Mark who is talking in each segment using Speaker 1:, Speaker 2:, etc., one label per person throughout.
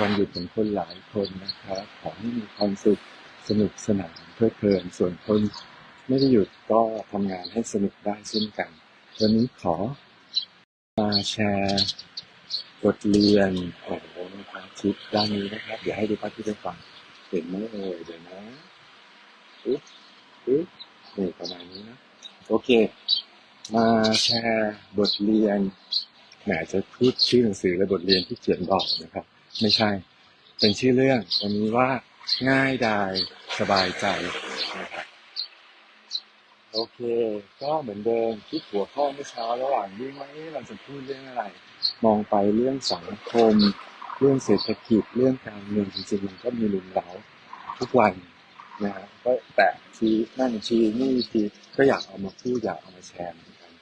Speaker 1: วันหยุดของคนหลายคนนะครับขอให้มีความสุขสนุกสนานเพลิดเพลินส่วนคนไม่ได้หยุดก็ทำงานให้สนุกได้เช่นกัน วันนี้ขอมาแชร์บทเรียนของพระอาทิตย์ด้านนี้นะครับ เดี๋ยวให้ดูพระอาทิตย์ให้ฟังเห็นไหมเอ่ยเดี๋ยวนะอุ๊บอุ๊บนี่ประมาณนี้นะโอเค มาแชร์บทเรียนแหมจะพูดชื่อหนังสือและบทเรียนที่เขียนบอกนะครับ ไม่ใช่ เป็นชื่อเรื่องวันนี้ว่าง่ายดายสบายใจนะครับโอเค ก็เหมือนเดิมที่หัวข้อเมื่อเช้าระหว่างวิ่งว่าเราจะพูดเรื่องอะไร มองไปเรื่องสังคม เรื่องเศรษฐกิจเรื่องการเมืองจริงๆมันก็มีลุมเล้าทุกวันนะฮะก็แต่ทีนั่นทีนี่ทีก็อยากเอามาพูดอยากเอามาแชร์เหมือนกัน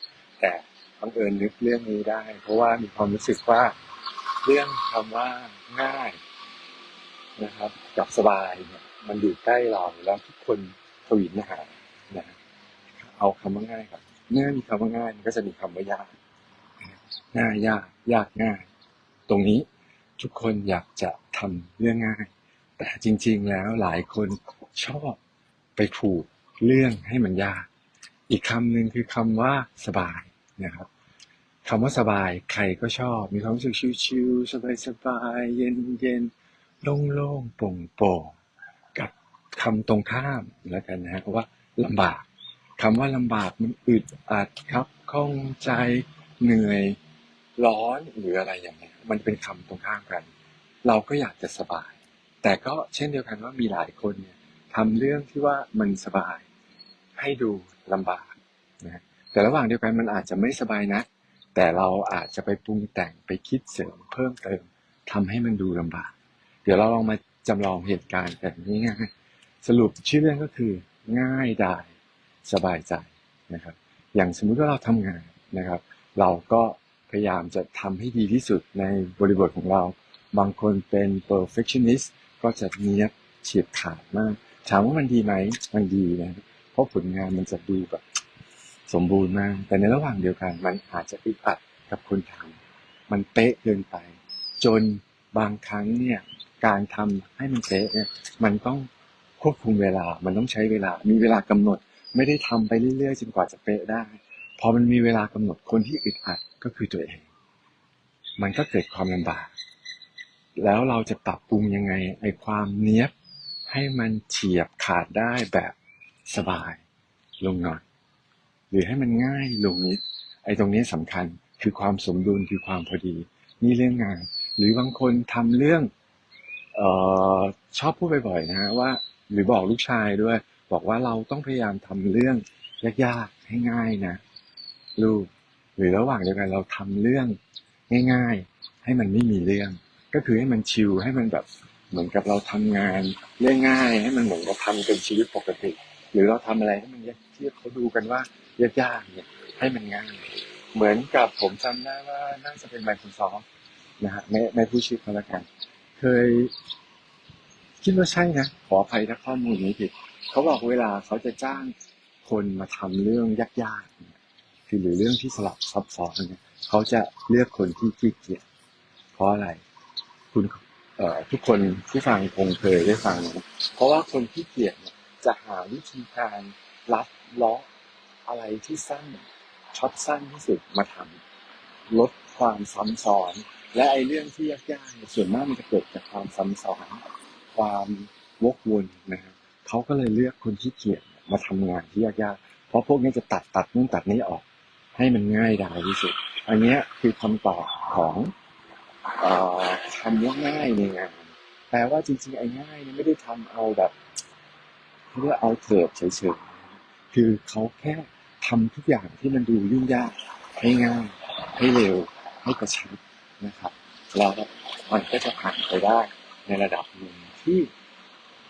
Speaker 1: แต่บังเอิญนึกเรื่องนี้ได้ เพราะว่ามีความรู้สึกว่า เรื่องคำว่าง่ายนะครับ กับสบายเนี่ย มันอยู่ใกล้เราแล้วทุกคนทวินหานะเอาคำว่าง่ายครับเมื่อมีคำว่าง่ายมันก็จะมีคำว่ายากง่ายยากยากง่าย ตรงนี้ทุกคนอยากจะทำเรื่องง่าย แต่จริง ๆ แล้วหลายคนชอบไปผูกเรื่องให้มันยาก อีกคำหนึ่งคือคำว่าสบายนะครับ คำว่าสบายใครก็ชอบ มีความรู้สึกชิวๆสบายๆเย็นๆโล่งๆโปร่งๆกับคำตรงข้ามแล้วกันนะฮะว่าลำบากคำว่าลำบากมันอึดอัดครับข้องใจเหนื่อยร้อนหรืออะไรอย่างเงี้ยมันเป็นคำตรงข้ามกัน เราก็อยากจะสบาย แต่ก็เช่นเดียวกันว่ามีหลายคนเนี่ยทำเรื่องที่ว่ามันสบายให้ดูลำบากนะแต่ระหว่างเดียวกันมันอาจจะไม่สบายนะ แต่เราอาจจะไปปรุงแต่งไปคิดเสริมเพิ่มเติมทำให้มันดูลำบาก เดี๋ยวเราลองมาจำลองเหตุการณ์กันง่ายๆสรุปชื่อเรื่องก็คือง่ายดายสบายใจนะครับ อย่างสมมุติว่าเราทำงานนะครับ เราก็พยายามจะทำให้ดีที่สุดในบริบทของเรา บางคนเป็น perfectionist ก็จะเนี้ยบเฉียบขาดมาก ถามว่ามันดีไหม มันดีนะ เพราะผลงานมันจะดูแบบ สมบูรณ์มาก แต่ในระหว่างเดียวกัน มันอาจจะอึดอัดกับคนทำมันเป๊ะเกินไป จนบางครั้งเนี่ย การทำให้มันเป๊ะเนี่ย มันต้องควบคุมเวลา มันต้องใช้เวลา มีเวลากำหนด ไม่ได้ทำไปเรื่อยๆจนกว่าจะเป๊ะได้ พอมันมีเวลากำหนดคนที่อึดอัดก็คือตัวเอง มันก็เกิดความลำบาก แล้วเราจะปรับปรุงยังไงไอ้ความเนี้ยบให้มันเฉียบขาดได้แบบสบายลงหน่อย หรือให้มันง่ายลงนิด ไอ้ตรงนี้สำคัญคือความสมดุลคือความพอดี นี่เรื่องงาน หรือบางคนทำเรื่องเออชอบพูดบ่อยๆนะฮะว่า หรือบอกลูกชายด้วย บอกว่าเราต้องพยายามทำเรื่องยากๆให้ง่ายนะลูกหรือระหว่างเดียวกันเราทำเรื่องง่ายๆ ให้มันไม่มีเรื่อง ก็คือให้มันชิลให้มันแบบเหมือนกับเราทำงานเรื่องง่าย ให้มันเหมือนกับทำเป็นชีวิตปกติ หรือเราทำอะไรให้มันยากที่เขาดูกันว่ายากๆเนี่ย ให้มันง่ายเหมือนกับผมจำได้ว่าน่าจะเป็น Microsoft นะฮะไม่ไม่พูดชื่อเขาละกัน เคย คิดว่าใช่นะ ขออภัยถ้าข้อมูลนี้ผิดเขาบอกเวลาเขาจะจ้างคนมาทำเรื่องยากๆเนี่ยคือหรือเรื่องที่สลับซับซ้อนเนี่ยเขาจะเลือกคนที่ขี้เกียจเพราะอะไร คุณเอ่อทุกคนที่ฟังคงเคยได้ฟัง เพราะว่าคนที่เกียจเนี่ย จะหาวิธีการลัดล้ออะไรที่สั้นช็อตสั้นที่สุดมาทำลดความซ้ำซ้อน และไอ้เรื่องที่ยากๆส่วนมากมันจะเกิดจากความซ้ำซ้อน ความวกวนนะครับเขาก็เลยเลือกคนที่เกียจมาทำงานที่ยากๆเพราะพวกนี้จะตัดตัดนู่นตัดนี้ออก ให้มันง่ายดายที่สุด อันนี้คือคำตอบของอ่อคำว่าง่ายในงานแปลว่าจริงๆไอ้ง่ายนี่ไม่ได้ทำเอาแบบ เขาเรียกเอาเถิดเฉยๆคือเขาแค่ทำทุกอย่างที่มันดูยุ่งยากให้ง่ายให้เร็วให้กระชับนะครับแล้วมันก็จะผ่านไปได้ในระดับหนึ่งที่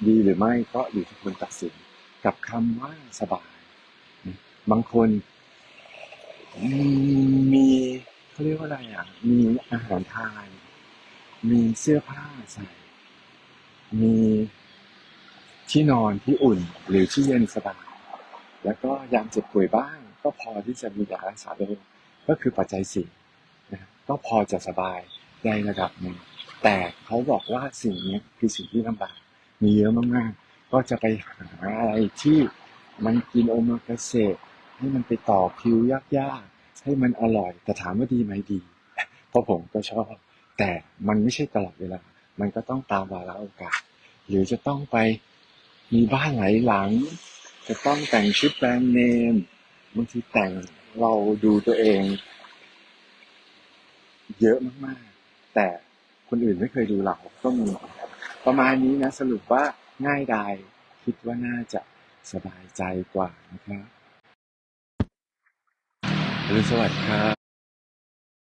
Speaker 1: ดีหรือไม่ก็อยู่ที่คนตัดสินกับคำว่าสบาย บางคนมีเขาเรียกว่าอะไรอะ มีอาหารทานมีเสื้อผ้าใส่ มี ที่นอนที่อุ่นหรือที่เย็นสบายแล้วก็ยามเจ็บป่วยบ้าง ก็พอที่จะมียารักษาโรคก็คือปัจจัยสี่นะก็พอจะสบายในระดับหนึ่งแต่เขาบอกว่าสิ่งนี้คือสิ่งที่ลำบาก มีเยอะมากๆ ก็จะไปหาอะไรที่มันกินโอมากาเสะให้มันไปต่อคิวยากๆ ให้มันอร่อย แต่ถามว่าดีไหมดี เพราะผมก็ชอบ แต่มันไม่ใช่ตลอดเวลา มันก็ต้องตามวาระโอกาส หรือจะต้องไป มีบ้านหลายหลัง จะต้องแต่งชุดแบรนด์เนมบางทีแต่งเราดูตัวเอง เยอะมากๆ แต่คนอื่นไม่เคยดูเราก็มีประมาณนี้นะสรุปว่าง่ายดายคิดว่าน่าจะสบายใจกว่านะครับรุณสวัสดิ์ครับ